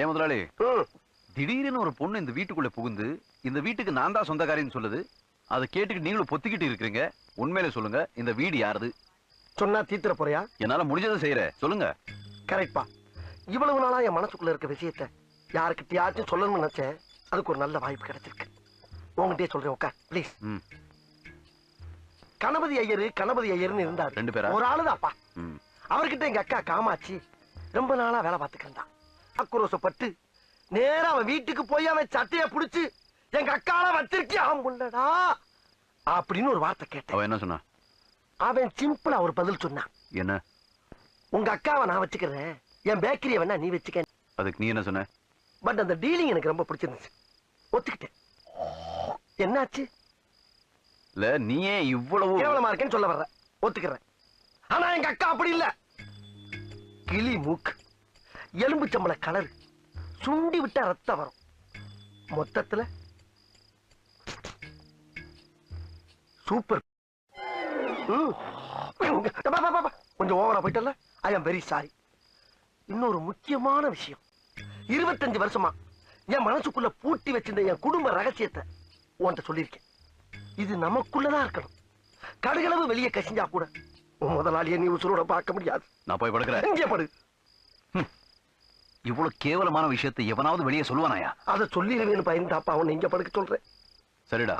ஏன் முதலாளி திடீர்னு ஒரு பொண்ணு இந்த வீட்டுக்குள்ள புகுந்து இந்த வீட்டுக்கு நான் தான் சொந்தக்காரின்னு சொல்லுது. அதை கேட்டுக்கிட்டு நீங்களும் பொத்திக்கிட்டு இருக்கிறீங்க. உண்மையில சொல்லுங்க இந்த வீடு யாருது? சொன்னா தீத்துற போறியா? என்னால முடிஞ்சதை செய்யற. சொல்லுங்க. கரெக்ட்பா இவ்வளவு நாளா என் மனசுக்குள்ள இருக்க விஷயத்த யாருக்கிட்டயாச்சும் சொல்லணும்னு நினைச்சேன். அதுக்கு ஒரு நல்ல வாய்ப்பு கிடைச்சிருக்கு. உங்ககிட்டயே சொல்றேன் உட்கார் ப்ளீஸ் கணபதி ஐயர் கணபதி ஐயர்னு இருந்தாரு. ரெண்டு பேரா? ஒரு ஆளுதான்ப்பா. ம். அவர்கிட்ட எங்க அக்கா காமாட்சி ரொம்ப நாளா வேலை இருந்தான் ஆக்ரோஷப்பட்டு நேரா அவன் வீட்டுக்கு போய் அவன் சட்டைய புடிச்சு எங்க அக்கால வச்சிருக்கியா? முள்ளடா. அப்படின்னு ஒரு வார்த்தை கேட்டேன். அவ என்ன சொன்னா அவன் சிம்பிளா ஒரு பதில் சொன்னான். என்ன? உங்க அக்காவை நான் வச்சுக்கிறேன். என் பேக்கரியை வேணா நீ வச்சுக்க. அதுக்கு நீ என்ன சொன்ன? பட் அந்த டீலிங் எனக்கு ரொம்ப பிடிச்சிருந்துச்சு. ஒத்துக்கிட்டேன். என்னாச்சு? இல்ல நீ ஏன் இவ்வளவு கேவலமா இருக்கேன்னு சொல்ல வர்ற. ஒத்துக்கிறேன். ஆனா எங்க அக்கா அப்படி இல்ல. கிளி மூக்கு. எலும்பு சம்பள கலர். சுண்டி விட்டா ரத்தம் வரும். மொத்தத்துல சூப்பர். கொஞ்சம் ஓவரா போயிட்டல ஐ ஆம் வெரி சாரி இன்னொரு முக்கியமான விஷயம். இருபத்தஞ்சு வருஷமா என் மனசுக்குள்ள பூட்டி வச்சிருந்த என் குடும்ப ரகசியத்தை உன்கிட்ட சொல்லியிருக்கேன். இது நமக்குள்ளதான் இருக்கணும். கடுகளவு வெளியே கசிஞ்சா கூட முதலாளியை நீ உசுரோட பார்க்க முடியாது. நான் போய் படுக்கிறேன். இங்கே படு. இவ்வளவு கேவலமான விஷயத்தை எவனாவது வெளியே சொல்லுவானாயா? அதை சொல்லிடுவேன்னு பயந்தாப்பா அவன் இங்க படுக்க சொல்றேன். சரிடா.